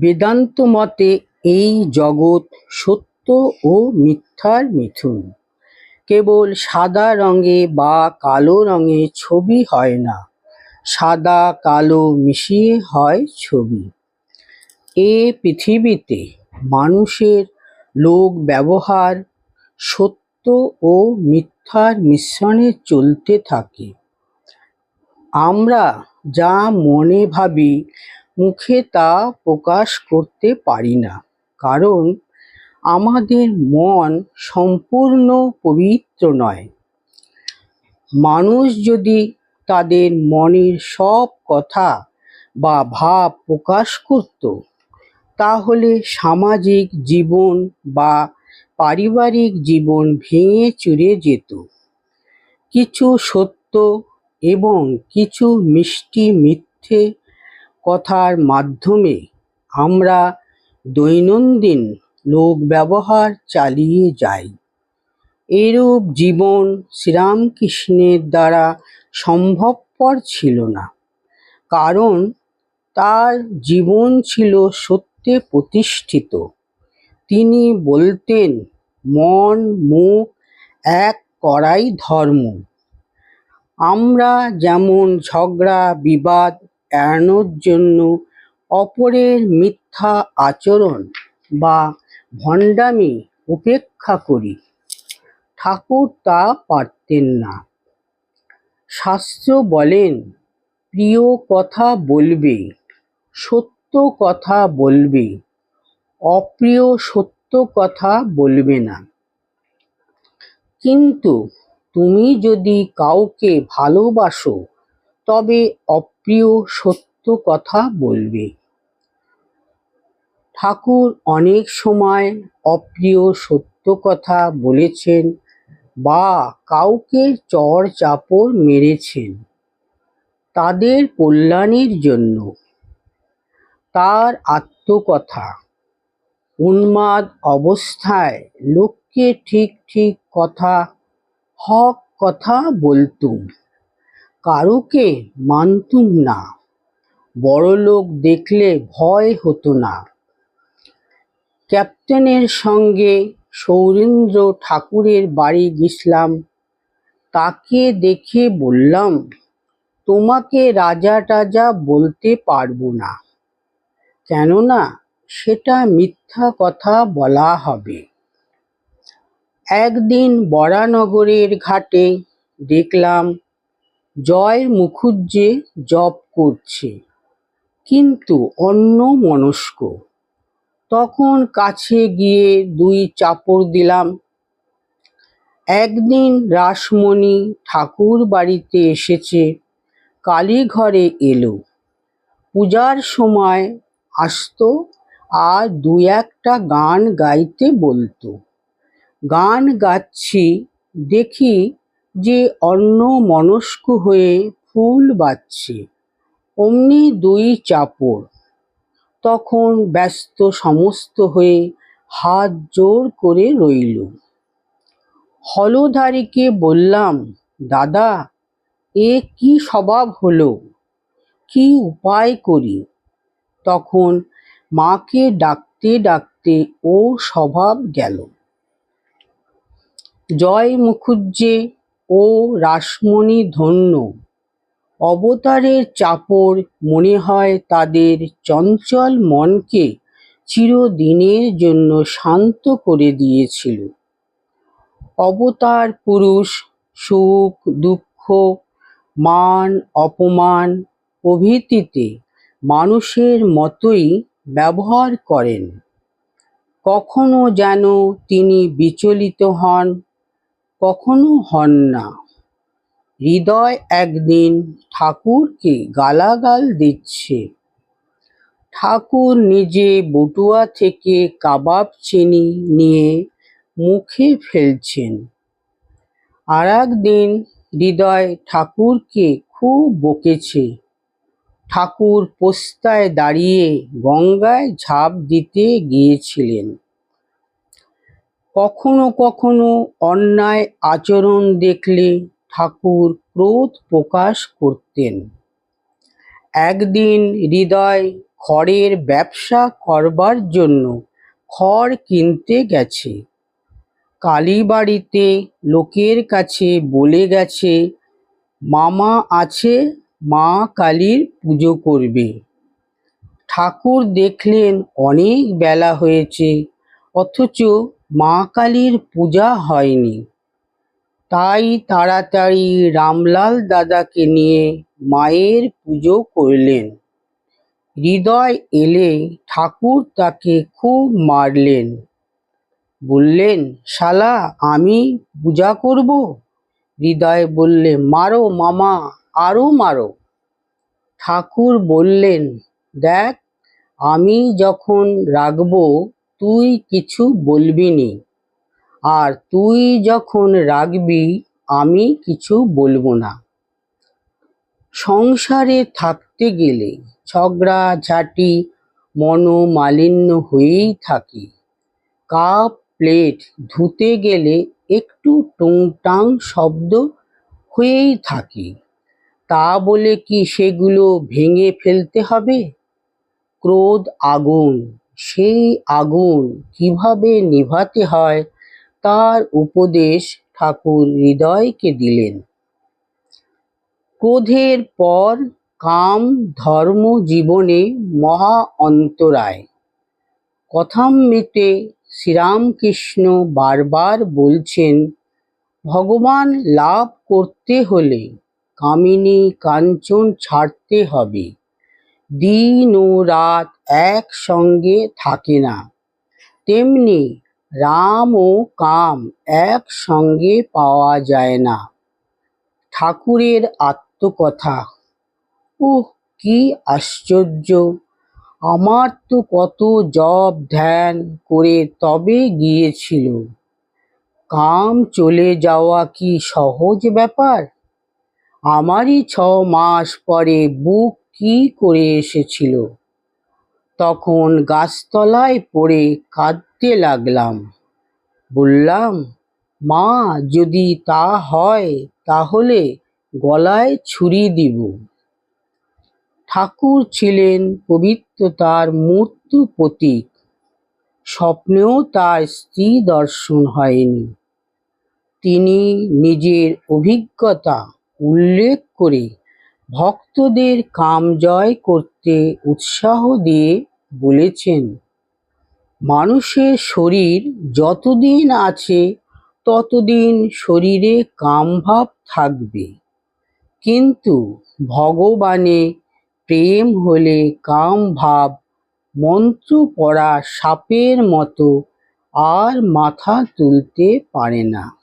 বেদান্ত মতে এই জগৎ সত্য ও মিথ্যার মিথুন। কেবল সাদা রঙে বা কালো রঙে ছবি হয় না, সাদা কালো মিশিয়ে হয় ছবি। এ পৃথিবীতে মানুষের লোক ব্যবহার সত্য ও মিথ্যার মিশ্রণে চলতে থাকে। আমরা যা মনে ভাবি মুখে তা প্রকাশ করতে পারি না। কারণ আমাদের মন সম্পূর্ণ পবিত্র নয়। মানুষ যদি তাদের মনের সব কথা বা ভাব প্রকাশ করত, তাহলে সামাজিক জীবন বা পারিবারিক জীবন ভেঙে চুরে যেত। কিছু সত্য এবং কিছু মিষ্টি মিথ্যে কথার মাধ্যমে আমরা দৈনন্দিন লোক ব্যবহার চালিয়ে যাই। এরূপ জীবন শ্রীরামকৃষ্ণের দ্বারা সম্ভবপর ছিল না, কারণ তার জীবন ছিল সত্যে প্রতিষ্ঠিত। তিনি বলতেন, মন, মুখ এক করাই ধর্ম। আমরা যেমন ঝগড়া, বিবাদ এড়ানোর জন্য অপরের মিথ্যা আচরণ বা ভণ্ডামি উপেক্ষা করি। ঠাকুর তা পারতেন না। শাস্ত্র বলেন, প্রিয় কথা বলবে, সত্য কথা বলবে, অপ্রিয় সত্য কথা বলবে না। কিন্তু তুমি যদি কাউকে ভালোবাসো তবে অপ্রিয় সত্য কথা বলবে। ঠাকুর অনেক সময় অপ্রিয় সত্য কথা বলেছেন বা কাউকে চড় চাপড় মেরেছেন তাদের কল্যাণের জন্য। তার আত্মকথা, উন্মাদ অবস্থায় লোককে ঠিক ঠিক কথা, হক কথা বলতুম। কারুকে মানতুম না। বড়লোক দেখলে ভয় হতো না। ক্যাপ্টেনের সঙ্গে সৌরেন্দ্র ঠাকুরের বাড়ি গেছিলাম। তাকে দেখে বললাম, তোমাকে রাজা টাজা বলতে পারব না। কেননা সেটা মিথ্যা কথা বলা হবে। একদিন বরানগরের ঘাটে দেখলাম জয় মুখুজ্জে জপ করছে। কিন্তু অন্য মনস্ক, তখন কাছে গিয়ে দুই চাপড় দিলাম। একদিন রাসমণি ঠাকুর বাড়িতে এসেছে, কালীঘরে এলো। পূজার সময় আসতো, আর দু একটা গান গাইতে বলতো। গান গাচ্ছি, দেখি যে অন্য মনস্ক হয়ে ফুল বাজছে অমনি দুই চাপড়। তখন ব্যস্ত সমস্ত হয়ে হাত জোর করে রইল। হলধারীকে বললাম, দাদা, এ কি স্বভাব হলো? কি উপায় করি? তখন মাকে ডাকতে ডাকতে ও স্বভাব গেল। জয় মুখুজ্জে ও রাসমণি ধন্য। অবতারের চাপড় মনে হয় তাদের চঞ্চল মনকে চিরদিনের জন্য শান্ত করে দিয়েছিল। অবতার পুরুষ, সুখ, দুঃখ, মান, অপমান প্রভৃতিতে মানুষের মতোই ব্যবহার করেন। কখনো যেন তিনি বিচলিত হন কখনো হন না। হৃদয় একদিন ঠাকুরকে গালাগাল দিচ্ছে। ঠাকুর নিজে বটুয়া থেকে কাবাব চিনি নিয়ে মুখে ফেলছেন। আর একদিন হৃদয় ঠাকুরকে খুব বকেছে। ঠাকুর পোস্তায় দাঁড়িয়ে গঙ্গায় ঝাঁপ দিতে গিয়েছিলেন। কখনো কখনো অন্যায় আচরণ দেখলে ঠাকুর ক্রোধ প্রকাশ করতেন। একদিন হৃদয় খড়ের ব্যবসা করবার জন্য খড় কিনতে গেছে। কালীবাড়িতে লোকের কাছে বলে গেছে, মামা আছে, মা কালীর পুজো করবে। ঠাকুর দেখলেন অনেক বেলা হয়েছে, অথচ মা কালীর পূজা হয়নি। তাই তাড়াতাড়ি রামলাল দাদাকে নিয়ে মায়ের পুজো করলেন। হৃদয় এলে ঠাকুর তাকে খুব মারলেন। বললেন, শালা, আমি পূজা করব? হৃদয় বললে, মারো মামা, আরও মারো। ঠাকুর বললেন, দেখ, আমি যখন রাখব তুই কিছু বলবি নি। আর তুই যখন রাখবি আমি কিছু বলব না। সংসারে থাকতে গেলে ঝগড়া, ঝাঁটি, মনোমালিন্য হয়েই থাকে। কাপ, প্লেট ধুতে গেলে একটু টুংটাং শব্দ হয়েই থাকে। তা বলে কি সেগুলো ভেঙে ফেলতে হবে? ক্রোধ, আগুন সেই আগুন কীভাবে নিভাতে হয় তার উপদেশ ঠাকুর হৃদয়কে দিলেন। ক্রোধের পর কাম ধর্ম জীবনে মহা অন্তরায়। কথামৃতে শ্রীরামকৃষ্ণ বারবার বলছেন, ভগবান লাভ করতে হলে কামিনী কাঞ্চন ছাড়তে হবে। দিন ও রাত একসঙ্গে থাকে না। তেমনি রাম ও কাম একসঙ্গে পাওয়া যায় না। ঠাকুরের আত্মকথা, উহ, কি আশ্চর্য! আমার তো কত জপ ধ্যান করে তবে গিয়েছিল। কাম চলে যাওয়া কি সহজ ব্যাপার? আমারই ছ মাস পরে বুক কি করে এসেছিল? তখন গাছতলায় পড়ে কাঁদতে লাগলাম। বললাম, মা, যদি তা হয় তাহলে গলায় ছুরি দিব। ঠাকুর ছিলেন পবিত্রতার মূর্ত প্রতীক। স্বপ্নেও তার স্ত্রী দর্শন হয়নি। তিনি নিজের অভিজ্ঞতা উল্লেখ করে ভক্তদের কাম জয় করতে উৎসাহ দিয়ে বলেছেন, মানুষের শরীর যতদিন আছে, ততদিন শরীরে কামভাব থাকবে। কিন্তু ভগবানে প্রেম হলে কাম ভাব মন্ত্র পড়া সাপের মতো আর মাথা তুলতে পারে না।